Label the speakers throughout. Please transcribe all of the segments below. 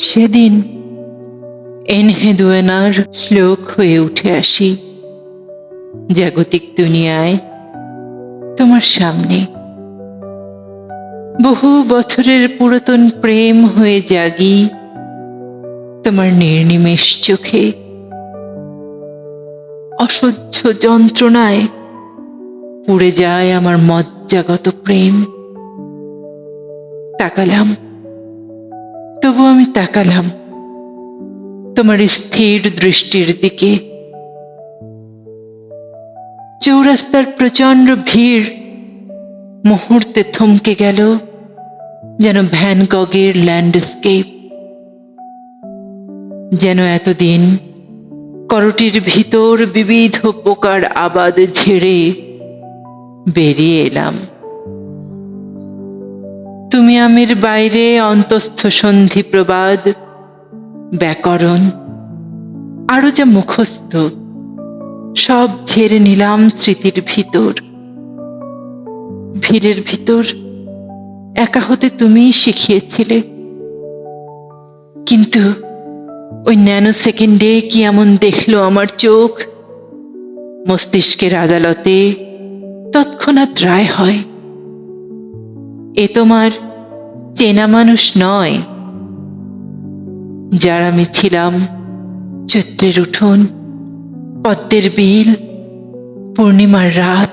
Speaker 1: সেদিন এনহেদুয়েনার শ্লোক হয়ে উঠে আসি। জাগতিক দুনিয়ায় তোমার সামনে। বহু বছরের পুরাতন প্রেম হয়ে জাগি তোমার নির্নিমেষ চোখে। অসহ্য যন্ত্রণায় পুড়ে যায় আমার মজ্জাগত প্রেম। তাকালাম তবু আমি তাকালাম। তোমার স্থির দৃষ্টির দিকে। চৌরাস্তার প্রচণ্ড ভিড় মুহূর্তে থমকে গেল, যেন ভ্যানগগের ল্যান্ডস্কেপ। যেন এতদিন করটির ভিতর বিবিধ পোকার আবাদ ঝেড়ে বেরিয়ে এলাম। তুমি আমির বাইরে অন্তস্থ সন্ধি প্রবাদ, ব্যাকরণ, আরও যা মুখস্থ, সব ঝেড়ে নিলাম স্মৃতির ভিতর। ভিড়ের ভিতর একা হতে তুমিই শিখিয়েছিলে। কিন্তু ওই ন্যানো সেকেন্ডে কি এমন দেখল আমার চোখ? মস্তিষ্কের আদালতে তৎক্ষণাৎ রায় হয়। এ তোমার চেনা মানুষ নয়, যার আমি ছিলাম চৈত্রের উঠোন, পদ্মের বিল, পূর্ণিমার রাত।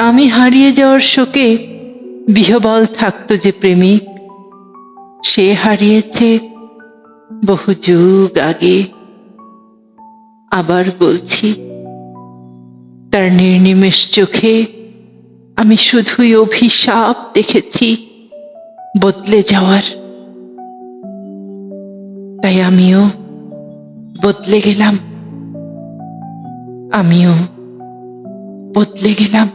Speaker 1: আমি হারিয়ে যাওয়ার শোকে বিহবল থাকতো যে প্রেমিক, সে হারিয়েছে বহু যুগ আগে। আবার বলছি, তার নির্নিমেষ চোখে আমি শুধুই অভিশাপ দেখেছি বদলে যাওয়ার। তাই আমিও বদলে গেলাম। আমিও বদলে গেলাম।